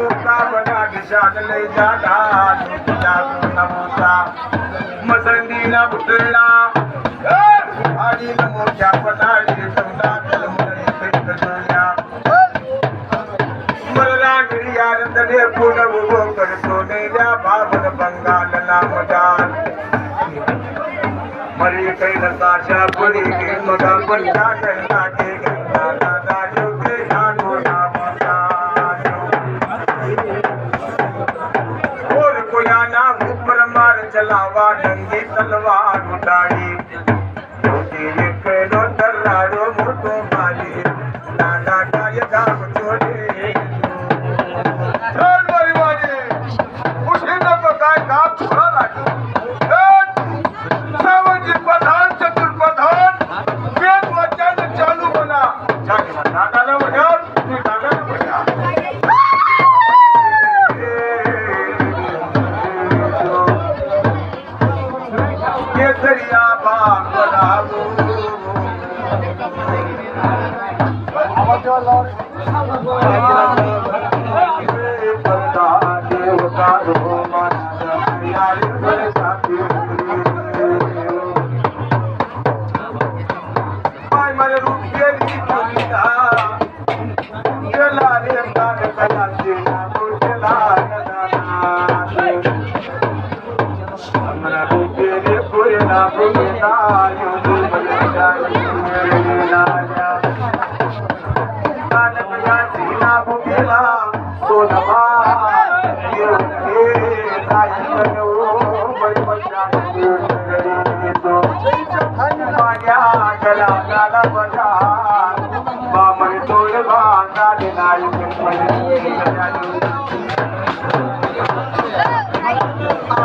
मोका बना दिशान लय जाता नमोसा मसंदीला बुटला आणि मोठ्या पटाडी समजा तलमुरी पेटल्या मला गिरियानंदने पूर्ण उभो करतो नेल्या बाबन बंगाल नामदार मरी कई कैलसाच्या पुरी मगा पंचा करता चला डी तुदाी ट আমাদের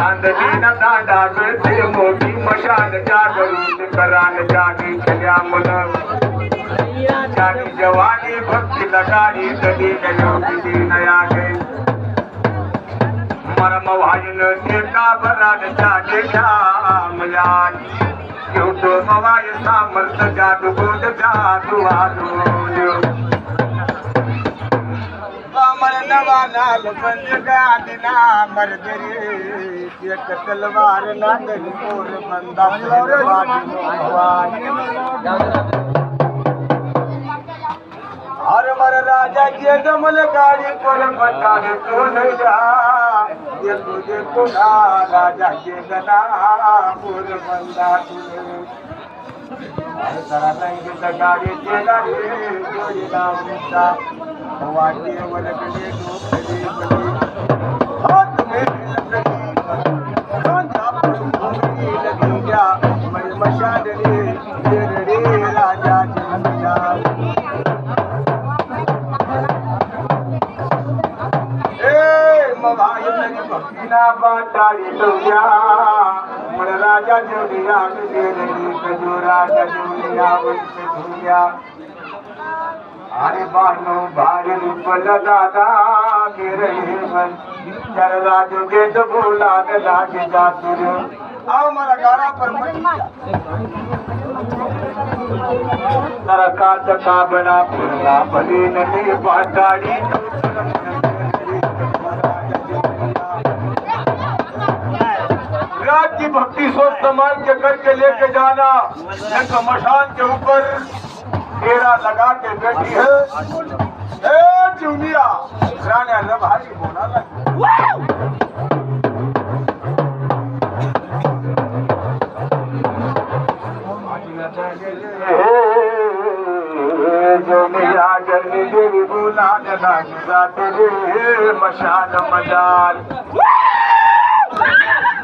चांदलीला दांडा मिळते मोठी मशान जागरूक करान जागी केल्या मुलं. जागी जवानी भक्तीला गाडी कधी गयोगी नया गे. मरम वाजन ते का बरान जागे श्याम यान युटो मवाय सामर्थ जादू गोद जादू आलो मर जरे तलवारे न राजा निशा वाटे वन गले दो खरी बली हाथ में लगी सांझा पर घूमने लगी क्या मैं मशाल रे तेरे रे राजा ज़िंदा ए मभाई मेरी भक्तिना बाटाळी लवया मन राजा जोडिया गेलेली कजो राजा जोडिया वैस धुया अरे बानो भारी रुपल दादा मेरे मन। चर राजू के तो बोला लागे जातुर आओ मारा गाना पर तर का बना पुरला भली नदी पाटाळी राज की भक्ति सोच संभाल के करके लेके जाना। मशान के ऊपर। डेरा लगा के बैठी है। ए चुनिया रानी अल्लाह भारी बोला लगी। जोनिया मशान मजाल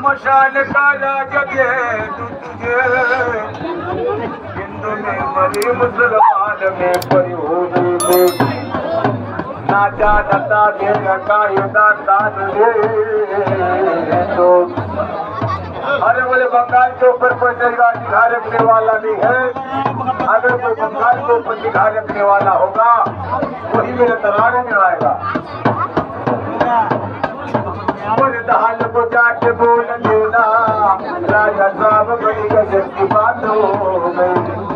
मशान का जगे तुझे। हिंदू में मरी मुसलमान। में परिहोगी ना जानता देगा कायदा दान रे तो अरे बोले बंगाल के ऊपर कोई जगह निगाह रखने वाला नहीं है अगर कोई बंगाल के ऊपर निगाह रखने वाला होगा वही मेरे तराने में आएगा जाके बोल देना राजा साहब बड़ी गजब की बात हो गई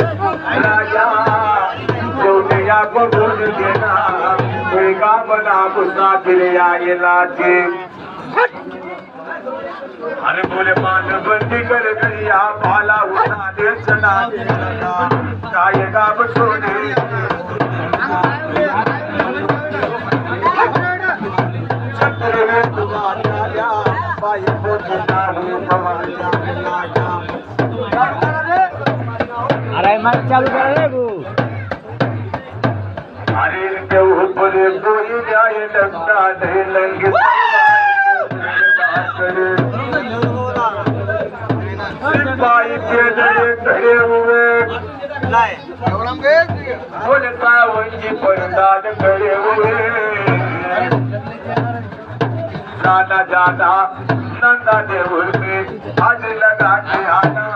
मुसाफिर आए लाजे अरे बोले मान बंदी कर गया भाला उठा दे चला दे जाएगा छोड़े छत्र में तुम्हारा राजा पाई को चला है हमारा अरे मत चालू कर रे हरील देऊ बोले जाना जाना नंदा देवल में आज लगा के आना.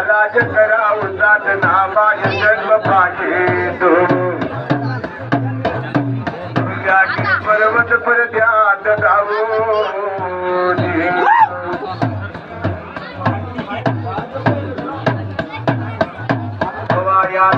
राज करावून जात नामाय जन्म पाठेतो. पर्वत परध्यात जाऊ. या